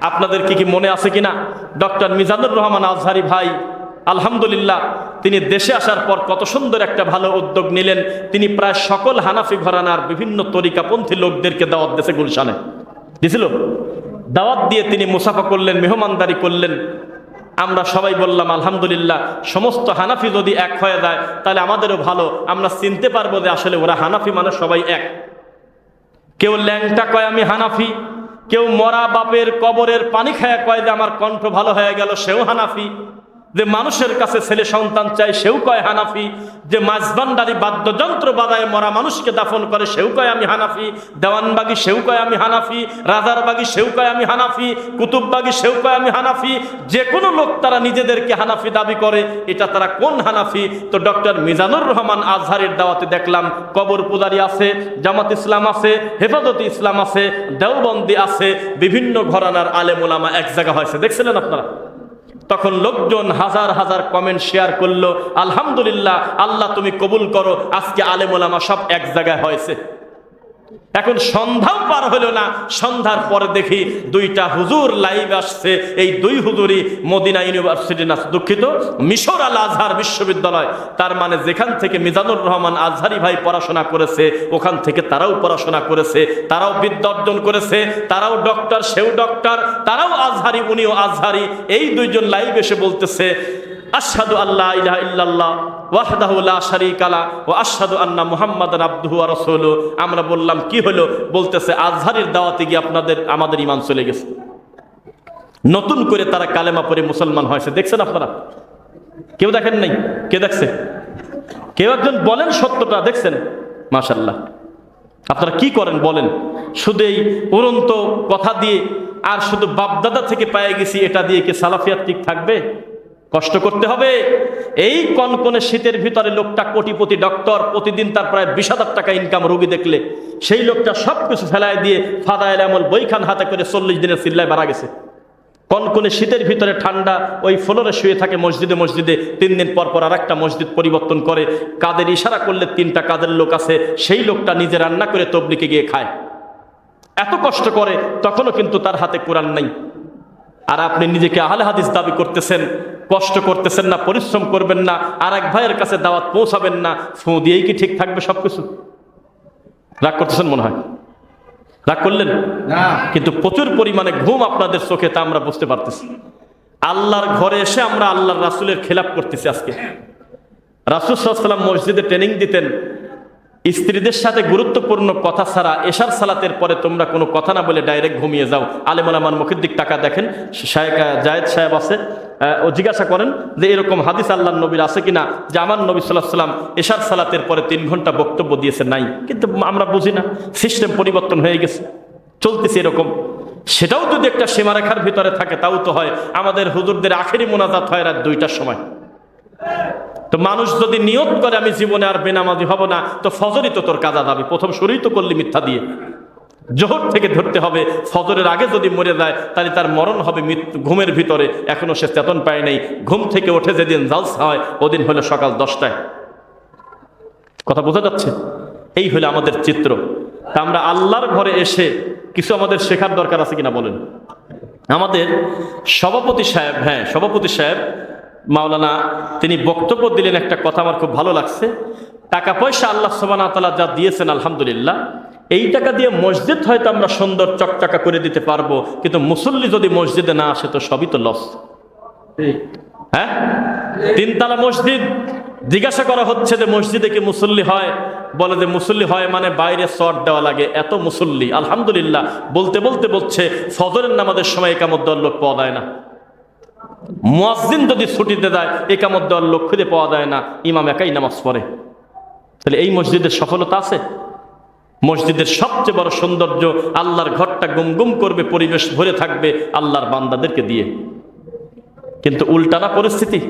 আপনাদের কি কি মনে আছে কিনা? ডক্টর মিজানুর রহমান আজহারি ভাই, আলহামদুলিল্লাহ, তিনি দেশে আসার পর কত সুন্দর একটা ভালো উদ্যোগ নিলেন। তিনি প্রায় সকল হানাফি ঘরানার বিভিন্ন তরিকাপন্থী লোকদেরকে দাওয়াত দেশে গুলশানে। দিছিল দাওয়াত দিয়ে তিনি মুসাফা করলেন, মেহমানদারি করলেন। আমরা সবাই বললাম, আলহামদুলিল্লাহ, সমস্ত হানাফি যদি এক হয়ে যায়, তাহলে আমাদেরও ভালো। আমরা চিনতে পারব যে আসলে ওরা হানাফি মানে সবাই এক। কেউ ল্যাংটা কয়, আমি হানাফি কেউ মরা বাপের কবরের পানি খায় কয় যে, আমার কণ্ঠ ভালো হয়ে গেল, সেও হানাফি। যে মানুষের কাছে ছেলে সন্তান চায়, সেও কয় হানাফি। যে মাঝবান্ডারি বাদ্যযন্ত্র বাদায় মরা মানুষকে দাফন করে, সেও কয় আমি হানাফি। দেওয়ানবাগি, সেও কয় আমি হানাফি। রাজারবাগি, সেও কয় আমি হানাফি। কুতুববাগি, সেও কয় আমি হানাফি। যে কোনো লোক তারা নিজেদেরকে হানাফি দাবি করে, এটা তারা কোন হানাফি? তো ডক্টর মিজানুর রহমান আজহারের দাওয়াতে দেখলাম, কবর পূজারি আছে, জামাত ইসলাম আছে, হেফাজত ইসলাম আছে, দেওবন্দি আছে, বিভিন্ন ঘরানার আলেমুলামা এক জায়গা হয়েছে। দেখছিলেন আপনারা? তখন লোকজন হাজার হাজার কমেন্ট শেয়ার করল, আলহামদুলিল্লাহ, আল্লাহ তুমি কবুল করো, আজকে আলেমুলামা সব এক জায়গায় হয়েছে। এখন সন্ধ্যাও পার হলো না। সন্ধ্যার পরে দেখি দুইটা হুজুর লাইভ আসছে। এই দুই হুজুরই মদিনা ইউনিভার্সিটি না, দুঃখিত, মিশর আল আজহার বিশ্ববিদ্যালয়। তার মানে যেখান থেকে মিজানুর রহমান আজহারি ভাই পড়াশোনা করেছে, ওখান থেকে তারাও পড়াশোনা করেছে, তারাও বিদ্যা অর্জন করেছে, তারাও ডক্টর, সেও ডক্টর, তারাও আজহারি, উনিও আজহারি। এই দুইজন লাইভ এসে বলতেছে আশহাদু আল্লাহ ইলাহা ইল্লাল্লাহ ওয়াহদাহু লা শারীকা লা ওয়া আশহাদু আন্না মুহাম্মাদান আবদুহু ওয়া রাসূলুহু। আমরা বললাম, কি হলো? বলতেছে, আজহারের দাওয়াতে গিয়ে আপনাদের, আমাদের ঈমান চলে গেছে। নতুন করে তারা কালেমা পড়ে মুসলমান হয়েছে। দেখছেন আপনারা? কেউ দেখেন নাই? কে দেখছে? কেউ একজন বলেন সত্যটা, দেখছেন? মাশাল্লাহ আপনারা কি করেন বলেন? শুধু এই উড়ন্ত কথা দিয়ে, আর শুধু বাপদাদা থেকে পায়ে গেছি, এটা দিয়ে কি সালাফিয়াত ঠিক থাকবে? কষ্ট করতে হবে। এই কনকনে শীতের ভিতরে লোকটা কোটিপতি, ডক্টর, প্রতিদিন তার প্রায় বিশ হাজার টাকা ইনকাম রোগী দেখলে সেই লোকটা সব কিছু ফেলায় দিয়ে ফাদাইল এমন বইখান হাতে করে চল্লিশ দিনের চিল্লায় মারা গেছে। কনকনে শীতের ভিতরে ঠান্ডা, ওই ফ্লোরে শুয়ে থাকে মসজিদে মসজিদে তিন দিন পর পর আর একটা মসজিদ পরিবর্তন করে। কাদের ইশারা করলে তিনটা কাদের লোক আছে, সেই লোকটা নিজে রান্না করে তবলিকে গিয়ে খায়। এত কষ্ট করে, তখনও কিন্তু তার হাতে কোরআন নাই। আর আপনি নিজেকে আহলে হাদিস দাবি করতেছেন কষ্ট করতেছেন না পরিশ্রম করবেন না আর এক ভাইয়ের কাছে দাওয়াত পৌঁছাবেন না ফোঁ দিয়েই কি ঠিক থাকবে সবকিছু? রাগ করতেছেন মনে হয়? রাগ করলেন? কিন্তু প্রচুর পরিমাণে ঘুম আপনাদের চোখে তা আমরা বুঝতে পারতেছি। আল্লাহর ঘরে এসে আমরা আল্লাহর রাসুলের খেলাপ করতেছি আজকে। রাসুল সাল্লাম মসজিদে ট্রেনিং দিতেন। স্ত্রীদের সাথে গুরুত্বপূর্ণ কথা ছাড়া এশার সালাতের পরে তোমরা কোনো কথা না বলে ডাইরেক্ট ঘুমিয়ে যাও। আলেমুল আমার মুখের দিক টাকা দেখেন জায়েদ সাহেব আছে ও জিজ্ঞাসা করেন যে এরকম হাদিস আল্লাহ নবীর আছে কিনা? যে আমার নবী সাল্লাহ সাল্লাম এশার সালাতের পরে তিন ঘণ্টা বক্তব্য দিয়েছে, নাই। কিন্তু আমরা বুঝি না, সিস্টেম পরিবর্তন হয়ে গেছে, চলতেছে এরকম। সেটাও যদি একটা সীমারেখার ভিতরে থাকে, তাও তো হয়। আমাদের হুজুরদের আখেরি মোনাজাত হয় রাত দুইটার সময়। তো মানুষ যদি নিয়ত করে, আমি জীবনে আর বেনামাজি হব না, তো ফজরই তো তোর কাজা দাবি। প্রথম শুরুই তো করলি মিথ্যা দিয়ে। জোহর থেকে ধরতে হবে, ফজরের আগে যদি মরে যায়, তাহলে তার মরণ হবে মৃত্যু ঘুমের ভিতরে। এখনও সে চেতন পায় নাই। ঘুম থেকে ওঠে যেদিন জালসা হয়, ওদিন হলো সকাল দশটায়। কথা বোঝা যাচ্ছে? এই হলো আমাদের চিত্র। তা আমরা আল্লাহর ঘরে এসে কিছু আমাদের শেখার দরকার আছে কিনা বলেন? আমাদের সভাপতি সাহেব হ্যাঁ সভাপতি সাহেব, মাওলানা, তিনি বক্তব্য দিলেন একটা কথা আমার খুব ভালো লাগছে। টাকা পয়সা আল্লাহ সোবানা তালা যা দিয়েছেন, আলহামদুলিল্লাহ। এই টাকা দিয়ে মসজিদ হয়তো আমরা সুন্দর চকচাকা করে দিতে পারব, কিন্তু মুসল্লি যদি মসজিদে না আসে, তো সবই তো লস হ্যাঁ? তিনতলা মসজিদ, জিজ্ঞাসা করা হচ্ছে যে মসজিদে কি মুসল্লি হয়? বলে যে মুসল্লি হয় মানে বাইরে শর্ট দেওয়া লাগে, এত মুসল্লি। আলহামদুলিল্লাহ, বলতে বলতে বলছে, ফজরের নামাজের সময় একামত দেওয়ার লোক পাওয়া যায় না। মুয়াজ্জিন যদি ছুটিতে দেয় একামত দেওয়ার লোক খুঁজে পাওয়া যায় না, ইমাম একাই নামাজ পড়ে। তাহলে এই মসজিদের সফলতা আছে? মসজিদের সবচেয়ে বড় সৌন্দর্য, আল্লাহর ঘরটা গুম গুম করবে, পরিবেশ ভরে থাকবে আল্লাহর বান্দাদেরকে দিয়ে। কিন্তু উল্টানা পরিস্থিতি।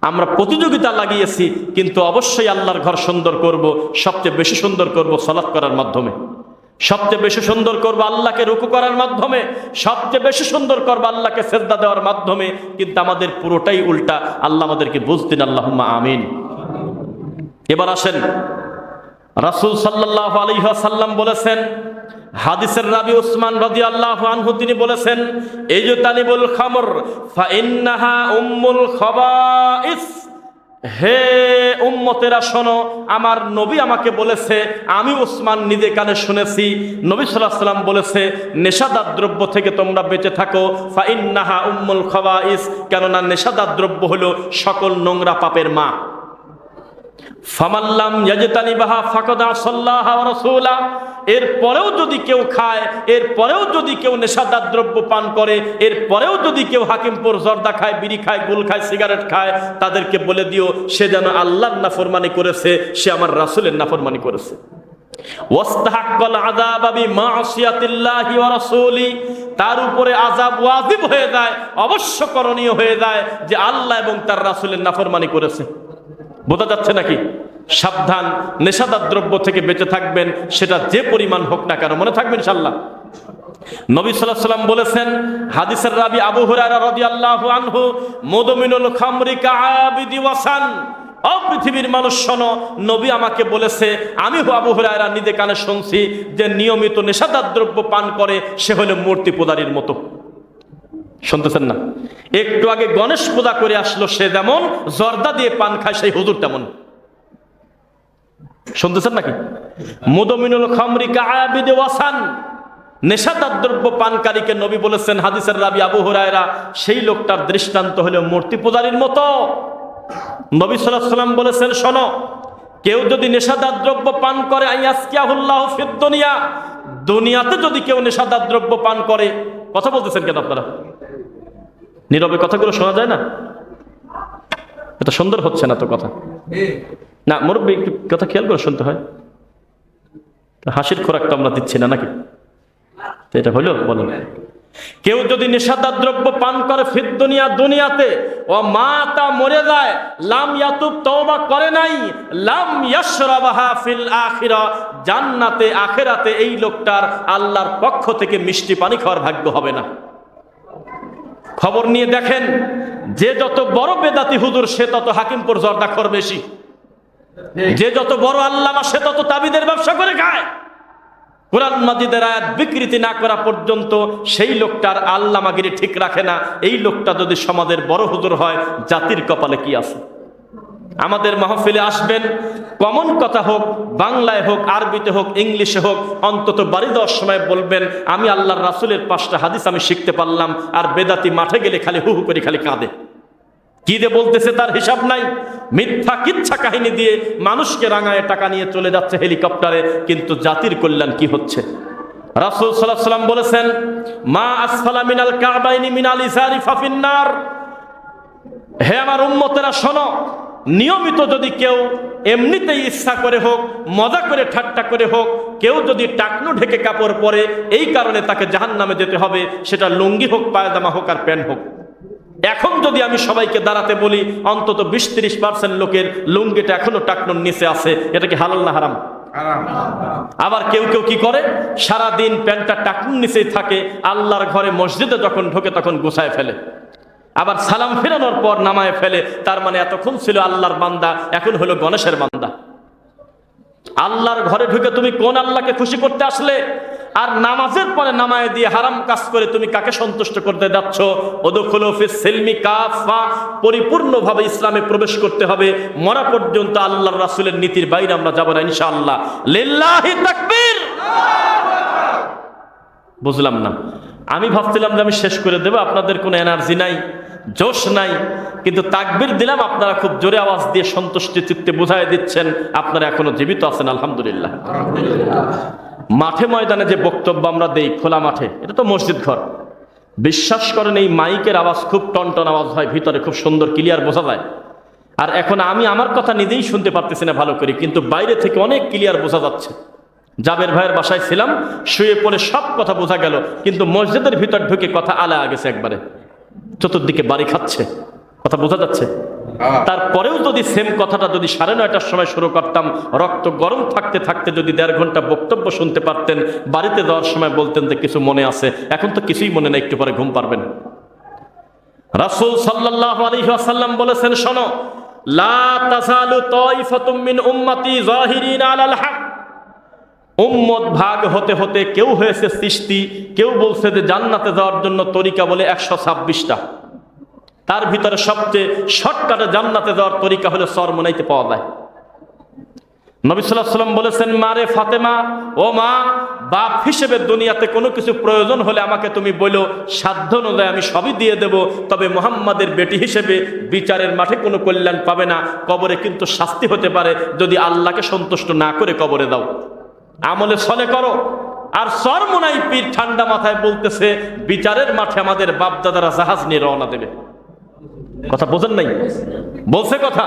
আমরা প্রতিযোগিতা লাগিয়েছি, কিন্তু অবশ্যই আল্লাহর ঘর সুন্দর করব, সবচেয়ে বেশি সুন্দর করব সলাৎ করার মাধ্যমে। সবচেয়ে বেশি সুন্দর করব আল্লাহকে রুকু করার মাধ্যমে, সবচেয়ে বেশি সুন্দর করব আল্লাহকে শ্রদ্ধা দেওয়ার মাধ্যমে, কিন্তু আমাদের পুরোটাই উল্টা, আল্লাহ আমাদেরকে বুঝদিন আল্লাহ আমিন। এবার আসেন। রাসূল সাল্লাল্লাহু আলাইহি ওয়াসাল্লাম বলেছেন, হাদিসের রাবি উসমান রাদিয়াল্লাহু আনহু তিনি বলেছেন এই যে তালিবুল খামর ফা ইন্নাহা উম্মুল খাবাইস। হে উম্মতেরা, শোনো, আমার নবী আমাকে বলেছে, আমি উসমান নিজে কানে শুনেছি, নবী সাল্লাহ সাল্লাম বলেছে, নেশাদার দ্রব্য থেকে তোমরা বেঁচে থাকো ফা ইন্নাহা উম্মুল খাবাইস। কেননা নেশাদার দ্রব্য হলো সকল নোংরা পাপের মা। ফামাল্লাম ইয়াজতানি বাহা ফাকদা সাল্লাহ রসুলা। এর পরেও যদি কেউ খায় এর পরেও যদি কেউ নেশাদার দ্রব্য পান করে এর পরেও যদি কেউ হাকিমপুর জর্দা খায়, বিড়ি খায়, গুল খায়, সিগারেট খায়, তাদেরকে বলে দিও, সে যেন আল্লাহর নাফরমানি করেছে, সে আমার রাসূলের নাফরমানি করেছে। তার উপরে আযাব ওয়াজিব হয়ে যায়, অবশ্য করণীয় হয়ে যায় যে আল্লাহ এবং তার রাসূলের নাফরমানি করেছে। বোঝা যাচ্ছে নাকি? সাবধান, নেশাদার দ্রব্য থেকে বেঁচে থাকবেন, সেটা যে পরিমাণ হোক না কেন, মনে থাকবেন ইনশাল্লাহ নবী সাল্লাহ সাল্লাম বলেছেন, হাদিসের রাবি আবু হুরায়রা রাদিয়াল্লাহু আনহু মুদমিনুল খামরি কাআবিদি ওয়াসান। ও পৃথিবীর মানুষ শোনো, নবী আমাকে বলেছে, আমি আবু হুরায়রা, নিজে কানে শুনছি যে নিয়মিত নেশাদার দ্রব্য পান করে, সে হলো মূর্তি পূজারীর মতো। শুনতেছেন না? একটু আগে গণেশ পূজা করে আসলো সে যেমন, জর্দা দিয়ে পান খায় সেই হুজুর তেমন। শুনতেছেন নাকি? মুদমিনুল খামরিকা কাআবিদে ওয়াসান, নেশাদার দ্রব্য পানকারীকে নবী বলেছেন, হাদিসের রাবি আবু হুরায়রা, সেই লোকটার দৃষ্টান্ত হলো মূর্তি পূজারীর মতো। নবী সাল্লাল্লাহু সাল্লাম বলেছেন, শোনো, কেউ যদি নেশাদার দ্রব্য পান করে, আইয়াসকিয়াহুল্লাহ ফিদ দুনিয়া, দুনিয়াতে যদি কেউ নেশাদার দ্রব্য পান করে, কথা বলতেছেন কেন আপনারা? নীরবে কথাগুলো শোনা যায় না? এটা সুন্দর হচ্ছে না তো কথা? না, মুরব্বী, একটু কথা খেয়াল করে শুনতে হয়। হাসির খোরাক তো আমরা দিচ্ছি না নাকি? এটা হলো বলেন কেউ যদি নেশাদার দ্রব্য পান করে ফির দুনিয়া, দুনিয়াতে, ও মা তা মরে যায়, লাম ইয়াতুব তওবা করে নাই, লাম ইয়াশরাবাহা ফিল আখিরা, জান্নাতে, আখেরাতে এই লোকটার আল্লাহর পক্ষ থেকে মিষ্টি পানি খাওয়ার ভাগ্য হবে না। খবর নিয়ে দেখেন যে যত বড় বেদাতি হুজুর সে তত হাকিমপুর জর্দাখর বেশি। যে যত বড় আল্লামা সে তত তাবিদের ব্যবসা করে খায়। কোরআন মাজিদের আয়াত বিকৃতি না করা পর্যন্ত সেই লোকটার আল্লামাগিরি ঠিক রাখে না। এই লোকটা যদি সমাজের বড় হুজুর হয় জাতির কপালে কি আছে? আমাদের মাহফিলে আসবেন। কমন কথা হোক, বাংলায় হোক, আরবিতে হোক, ইংলিশে হোক, অন্তত বাড়ি দেওয়ার সময় বলবেন, আমি আল্লাহর রাসুলের পাঁচটা হাদিস আমি শিখতে পারলাম, আর বেদাতি মাঠে গেলে খালি হু হু করে খালি কাঁদে। কি দিয়ে বলতেছে তার হিসাব নাই। মিথ্যা কিচ্ছা কাহিনী দিয়ে মানুষকে রাঙায় টাকা নিয়ে চলে যাচ্ছে হেলিকপ্টারে, কিন্তু জাতির কল্যাণ কি হচ্ছে? রাসুল সাল্লাহ সাল্লাম বলেছেন, মা আসফালা মিনাল কাবাইনি মিনাল ইসারি ফাফিন্নার হে আমার উম্মতেরা শোনো নিয়মিত যদি কেউ এমনিতেই ইচ্ছা করে হোক মজা করে ঠাট্টা করে হোক কেউ যদি টাকনু ঢেকে কাপড় পরে এই কারণে তাকে জাহান নামে যেতে হবে সেটা লুঙ্গি হোক পায়জামা হোক আর প্যান্ট হোক। এখন যদি আমি সবাইকে দাঁড়াতে বলি অন্তত বিশ তিরিশ পার্সেন্ট লোকের লুঙ্গিটা এখনও টাকনুর নিচে আছে এটা কি হালাল না হারাম? আবার কেউ কেউ কি করে? সারা দিন প্যান্টটা টাকনুর নিচেই থাকে আল্লাহর ঘরে মসজিদে যখন ঢোকে তখন গুছায় ফেলে। আবার সালাম ফেরানোর পর নামায় ফেলে, তার মানে এতক্ষণ ছিল আল্লাহর বান্দা, এখন হলো গণেশের বান্দা। আল্লাহর ঘরে ঢুকে তুমি কোন আল্লাহকে খুশি করতে আসলে? আর নামাজের পরে নামায় দিয়ে হারাম কাজ করে তুমি কাকে সন্তুষ্ট করতে যাচ্ছ? সেলমি কাফা, পরিপূর্ণভাবে ইসলামে প্রবেশ করতে হবে। মরা পর্যন্ত আল্লাহর রাসুলের নীতির বাইরে আমরা যাব না ইনশাআল্লাহ। বুঝলাম না। আমি ভাবছিলাম যে আমি শেষ করে দেবো, আপনাদের কোনো এনার্জি নাই, জোশ নাই, কিন্তু তাকবির দিলাম, আপনারা খুব জোরে আওয়াজ দিয়ে সন্তুষ্টি চিত্তে বোঝাই দিচ্ছেন, আপনারা এখনও জীবিত আছেন, আলহামদুলিল্লাহ। মাঠে ময়দানে যে বক্তব্য আমরা দেই, খোলা মাঠে, এটা তো মসজিদ ঘর। বিশ্বাস করেন, এই মাইকের আওয়াজ খুব টনটন আওয়াজ হয়, ভিতরে খুব সুন্দর ক্লিয়ার বোঝা যায়। আর এখন আমি আমার কথা নিজেই শুনতে পারতেছি না ভালো করে, কিন্তু বাইরে থেকে অনেক ক্লিয়ার বোঝা যাচ্ছে। জাবের ভাইয়ের বাসায় ছিলাম শুয়ে পড়ে সব কথা বোঝা গেল কিন্তু মসজিদের ভিতর ঢুকে কথা আলা গেছে একবারে। চতুর্দিকে বাড়ি খাচ্ছে কথা বোঝা যাচ্ছে। তারপরেও যদি সেম কথাটা যদি সাড়ে নয়টার সময় শুরু করতাম রক্ত গরম থাকতে থাকতে যদি দেড় ঘণ্টা বক্তব্য শুনতে পারতেন বাড়িতে যাওয়ার সময় বলতেন যে কিছু মনে আছে এখন তো কিছুই মনে নেই একটু পরে ঘুম পারবেন। রাসূল সাল্লাল্লাহু আলাইহি ওয়াসাল্লাম বলেছেন শোনো লা তাজালু তাইফাতুম মিন উম্মতি আলাল হক। উম্মত ভাগ হতে হতে কেউ হয়েছে সৃষ্টি, কেউ বলছে যে জান্নাতে যাওয়ার জন্য তরিকা বলে একশো ছাব্বিশটা। তার ভিতরে সবচেয়ে শর্টকাটে জান্নাতে যাওয়ার তরিকা হলে সরমনাইতে পাওয়া যায়। নবী সাল্লাহ সাল্লাম বলেছেন মারে ফাতেমা, ও মা, বাপ হিসেবে দুনিয়াতে কোনো কিছু প্রয়োজন হলে আমাকে তুমি বলো, সাধ্য অনুযায়ী আমি সবই দিয়ে দেব। তবে মোহাম্মদের বেটি হিসেবে বিচারের মাঠে কোনো কল্যাণ পাবে না, কবরে কিন্তু শাস্তি হতে পারে যদি আল্লাহকে সন্তুষ্ট না করে কবরে দাও। আমলে সলে করো। আর সরমোনাই পীর ঠান্ডা মাথায় বলতেছে, বিচারের মাঠে আমাদের বাপদাদারা জাহাজ নিয়ে রওনা দেবে। কথা বোঝেন নাই? বলছে কথা।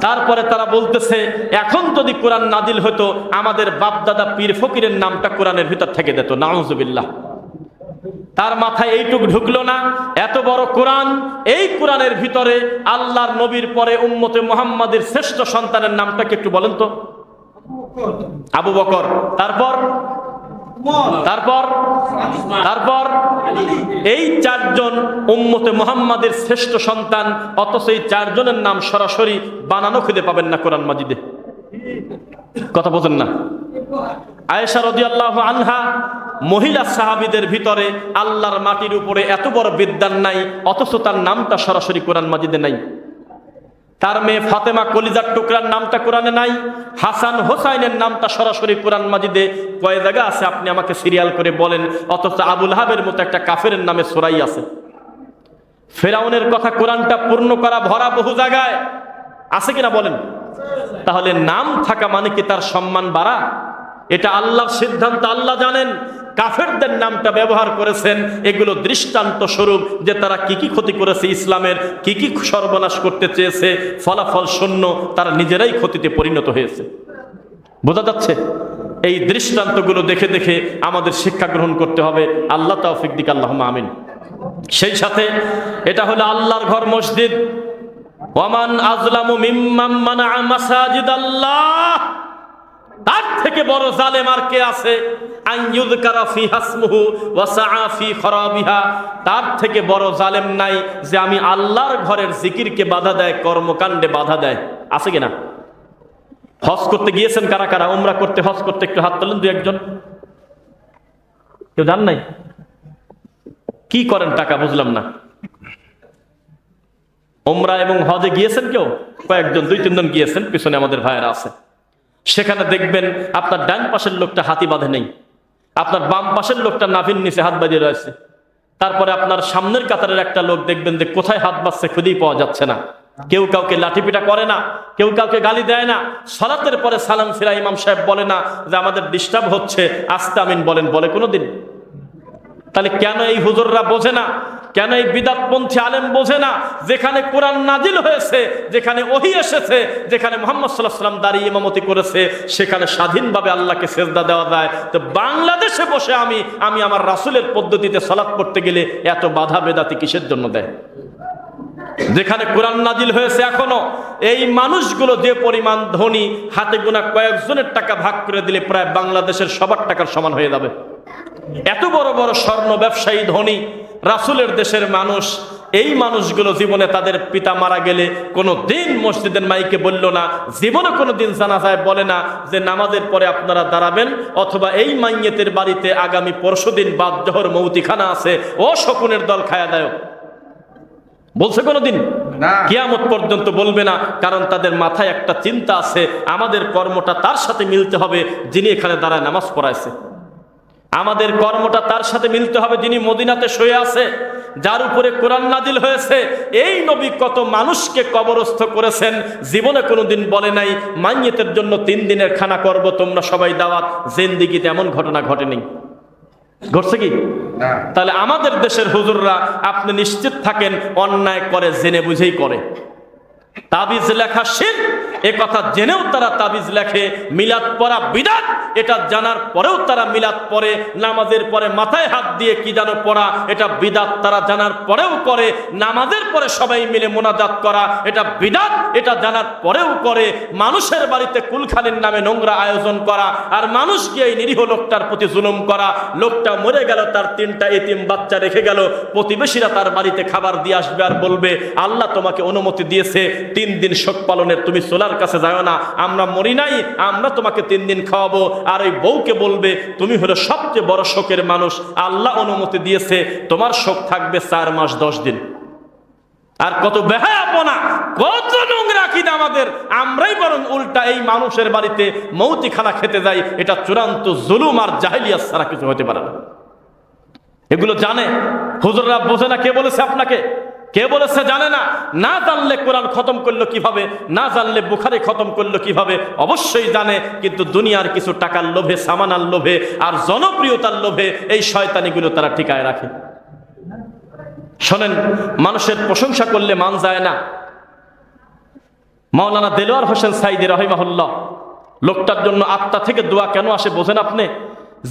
তারপরে তারা বলতেছে, এখন যদি কোরআন নাদিল হতো, আমাদের বাপদাদা পীর ফকিরের নামটা কোরআনের ভিতর থেকে দিত, নাউজুবিল্লাহ। তার মাথায় এইটুক ঢুকলো না, এত বড় কোরআন, এই কোরআনের ভিতরে আল্লাহর নবীর পরে উম্মতে মোহাম্মদের শ্রেষ্ঠ সন্তানের নামটাকে একটু বলেন তো। আবু বকর। তারপর? তারপর? তারপর? এই চারজন উম্মতে মোহাম্মদের শ্রেষ্ঠ সন্তান অথচ এই চারজনের নাম সরাসরি বানানো খুঁজে পাবেন না কোরআন মাজিদে। কথা বোঝেন না? আয়েশা রদিয়াল্লাহ আনহা মহিলা সাহাবিদের ভিতরে আল্লাহর মাটির উপরে এত বড় বিদ্যান নাই অথচ তার নামটা সরাসরি কোরআন মাজিদে নাই। তার মেয়ে ফাতেমা কলিজার টুকরার নামটা কোরআনে নাই, হাসান হোসাইনের নামটা সরাসরি কোরআন মাজিদে কয় জায়গা আছে, আপনি আমাকে সিরিয়াল করে বলেন, অথচ আবুল হাবের মতো একটা কাফের নামে সোরাই আছে। ফেরাউনের কথা কোরআনটা পূর্ণ করা ভরা বহু জায়গায় আছে কিনা বলেন? তাহলে নাম থাকা মানে কি তার সম্মান বাড়া? এটা আল্লাহর সিদ্ধান্ত, আল্লাহ জানেন। কাফেরদের নামটা ব্যবহার করেছেন, এগুলো দৃষ্টান্ত স্বরূপ যে তারা কি কি ক্ষতি করেছে ইসলামের, কি কি সর্বনাশ করতে চেয়েছে, ফলাফল শূন্য, তারা নিজেরাই ক্ষতিতে পরিণত হয়েছে। বোঝা যাচ্ছে? এই দৃষ্টান্তগুলো দেখে দেখে আমাদের শিক্ষা গ্রহণ করতে হবে। আল্লাহ তৌফিক দিক আল্লাহ আমিন। সেই সাথে এটা হলো আল্লাহর ঘর মসজিদ। ওয়ামান আজলামু মিম্মাম মানা মাসাজিদ আল্লাহ তার থেকে বড় জালেম আর কে আছে? তার থেকে বড় জালেম নাই যে আমি আল্লাহর ঘরের জিকিরকে বাধা দেয়, কর্মকাণ্ডে বাধা দেয়। আছে কিনা? হজ করতে গিয়েছেন কারা কারা? উমরা করতে, হজ করতে একটু হাত তোলেন দু একজন। কেউ জান নাই? কি করেন টাকা বুঝলাম না। ওমরা এবং হজে গিয়েছেন কেউ? কয়েকজন, দুই তিনজন গিয়েছেন, পিছনে আমাদের ভাইয়েরা আছে। সেখানে দেখবেন আপনার ডান পাশের লোকটা হাতি বাঁধে নেই। আপনার বাম পাশের লোকটা নাভির নিচে হাত বাঁধিয়ে রয়েছে। তারপরে আপনার সামনের কাতারের একটা লোক দেখবেন যে কোথায় হাত বাঁধছে খুঁজেই পাওয়া যাচ্ছে না। কেউ কাউকে লাঠিপিটা করে না, কেউ কাউকে গালি দেয় না। সলাতের পরে সালাম ফিরা ইমাম সাহেব বলে না যে, আমাদের ডিস্টার্ব হচ্ছে, আস্তে আমিন বলেন। বলে কোনোদিন। তাহলে কেন এই হুজুররা বোঝে না কেন এই বিদাতপন্থী আলেম বোঝে না? যেখানে কোরআন নাজিল হয়েছে, যেখানে ওহি এসেছে, যেখানে মোহাম্মদ সাল্লাহ সাল্লাম দাঁড়িয়ে ইমামতি করেছে, সেখানে স্বাধীনভাবে আল্লাহকে সেজদা দেওয়া যায়। তো বাংলাদেশে বসে আমি আমি আমার রাসুলের পদ্ধতিতে সলাৎ করতে গেলে এত বাধা বেদাতি কিসের জন্য দেয়? যেখানে কোরআন নাজিল হয়েছে এখনও, এই মানুষগুলো যে পরিমাণ ধনী, হাতে গোনা কয়েকজনের টাকা ভাগ করে দিলে প্রায় বাংলাদেশের সবার টাকার সমান হয়ে যাবে। এত বড় বড় স্বর্ণ ব্যবসায়ী ধনী রাসুলের দেশের মানুষ এই মানুষগুলো জীবনে তাদের পিতা মারা গেলে কোনো দিন মসজিদের মাইকে বলল না জীবনে কোনো দিন জানা যায় বলে না যে নামাজের পরে আপনারা দাঁড়াবেন অথবা এই মাইয়েতের বাড়িতে আগামী পরশু দিন বাদ জহর মৌতিখানা আছে ও শকুনের দল খায়া দেয় বলছে কোনোদিন। কিয়ামত পর্যন্ত বলবে না কারণ তাদের মাথায় একটা চিন্তা আছে আমাদের কর্মটা তার সাথে মিলতে হবে যিনি এখানে দাঁড়ায় নামাজ পড়াইছে। আমাদের কর্মটা তার সাথে মিলতে হবে যিনি মদিনাতে শুয়ে আছে যার উপরে কোরআন নাজিল হয়েছে। এই নবী কত মানুষকে কবরস্থ করেছেন জীবনে কোনোদিন বলে নাই মাইয়েতের জন্য তিন দিনের খানা করব তোমরা সবাই দাওয়াত জেন্দিগিতে এমন ঘটনা ঘটেনি। ঘটছে কি? তাহলে আমাদের দেশের হুজুররা আপনি নিশ্চিত থাকেন অন্যায় করে জেনে বুঝেই করে। তাবিজ লেখা শির এ কথা জেনেও তারা তাবিজ লেখে, মিলাদ পড়া বিদাত, এটা জানার পরেও তারা মিলাদ পড়ে, নামাজের পরে মাথায় হাত দিয়ে কি যেন পড়া, এটা বিদাত তারা জানার পরেও করে, নামাজের পরে সবাই মিলে মোনাজাত করা, এটা বিদাত, এটা জানার পরেও করে, মানুষের বাড়িতে কুলখানির নামে নোংরা আয়োজন করা, আর মানুষকে এই নিরীহ লোকটার প্রতি জুলুম করা, লোকটা মরে গেল, তার তিনটা এতিম বাচ্চা রেখে গেল, প্রতিবেশীরা তার বাড়িতে খাবার দিয়ে আসবে আর বলবে, আল্লাহ তোমাকে অনুমতি দিয়েছে, তিন দিন শোক পালনের তুমি সোলার আল্লাহর কাছে যাও না। আমরা মরি নাই, আমরা তোমাকে তিন দিন খাওয়াবো। আর ওই বউকে বলবে, তুমি হলো সবচেয়ে বড় শোকের মানুষ। আল্লাহ অনুমতি দিয়েছে, তোমার শোক থাকবে চার মাস দশ দিন। আর কত বেহায়াপনা, কত নোংরা কিনা আমাদের। আমরাই বরং উল্টা এই মানুষের বাড়িতে মৌতি খানা খেতে যাই। এটা চূড়ান্ত জুলুম আর জাহিলিয়াত ছাড়া কিছু হতে পারে না। এগুলো জানে? হুজুররা বোঝে না কে বলেছে আপনাকে? কে বলেছে জানে না? না জানলে কোরআন খতম করল কীভাবে? না জানলে বুখারে খতম করল কীভাবে? অবশ্যই জানে, কিন্তু দুনিয়ার কিছু টাকার লোভে, সামানার লোভে আর জনপ্রিয়তার লোভে এই শয়তানিগুলো তারা ঠিকায় রাখে। শোনেন, মানুষের প্রশংসা করলে মান যায় না। মাওলানা দেলোয়ার হোসেন সাইদি রহিমাহুল্লাহ, লোকটার জন্য আত্মা থেকে দোয়া কেন আসে বোঝেন আপনি?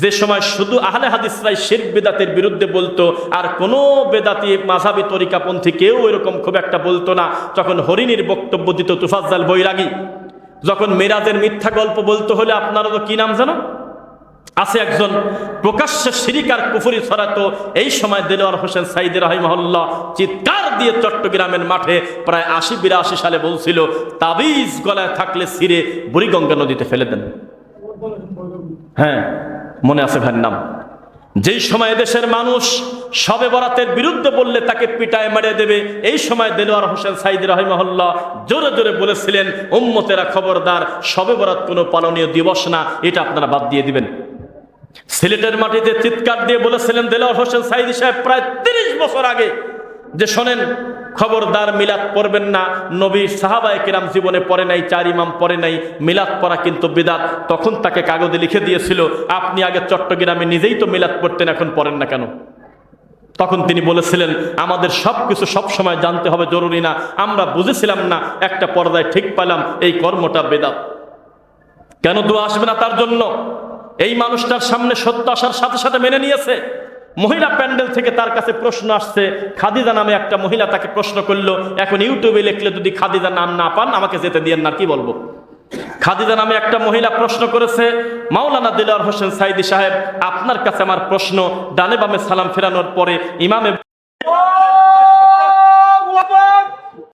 যে সময় শুধু আহলে হাদিসরাই শিরক বেদাতের বিরুদ্ধে বলতো, আর কোনো বেদাতি মাঝাবি তরিকাপন্থী কেউ এরকম খুব একটা বলতো না। তখন হরিণীর বক্তব্য দিত তুফাজ্জাল বৈরাগী, যখন মেরাজের মিথ্যা গল্প বলতে হলে আপনারও তো কি নাম জানো? আছে একজন প্রকাশ্য সিরিকার কুফুরি ছড়াতো, এই সময় দেলোয়ার হোসেন সাইদ রহিমহল্লা চিৎকার দিয়ে চট্টগ্রামের মাঠে প্রায় আশি বিরাশি সালে বলছিল, তাবিজ গলায় থাকলে সিরে বুড়িগঙ্গা নদীতে ফেলে দেন। হ্যাঁ। মনে আছে ভাইয়ের নাম? যেই সময় দেশের মানুষ সবে বরাতের বিরুদ্ধে বললে তাকে পিটায় মারিয়ে দেবে, এই সময় দেলোয়ার হোসেন সাইদ রহিমহল্লা জোরে জোরে বলেছিলেন, উম্মতেরা খবরদার, সবে বরাত কোনো পালনীয় দিবস না, এটা আপনারা বাদ দিয়ে দিবেন। সিলেটের মাটিতে চিৎকার দিয়ে বলেছিলেন দেলোয়ার হোসেন সাইদি সাহেব, প্রায় তিরিশ বছর আগে, যে শোনেন খবরদার মিলাদ পড়বেন না। নবী সাহাবায় কিরাম জীবনে পড়ে নাই, চার ইমাম পড়ে নাই, মিলাদ পড়া কিন্তু বিদাত। তখন তাকে কাগজে লিখে দিয়েছিল, আপনি আগে চট্টগ্রামে নিজেই তো মিলাদ পড়তেন, এখন পড়েন না কেন? তখন তিনি বলেছিলেন, আমাদের সব কিছু সবসময় জানতে হবে, জরুরি না। আমরা বুঝেছিলাম না, একটা পর্দায় ঠিক পেলাম, এই কর্মটা বেদাত। কেন দোয়া আসবে না তার জন্য? এই মানুষটার সামনে সত্য আসার সাথে সাথে মেনে নিয়েছে। মহিলা প্যান্ডেল থেকে তার কাছে প্রশ্ন আসছে, খাদিজা নামে একটা মহিলা তাকে প্রশ্ন করল, এখন ইউটিউবে লিখলে যদি খাদিজা নাম না পান, আমাকে যেতে দিয়েন না কি বলব? খাদিজা নামে একটা মহিলা প্রশ্ন করেছে, মাওলানা দিলার হোসেন সাইদি সাহেব, আপনার কাছে আমার প্রশ্ন, ডানে বামে সালাম ফেরানোর পরে ইমামে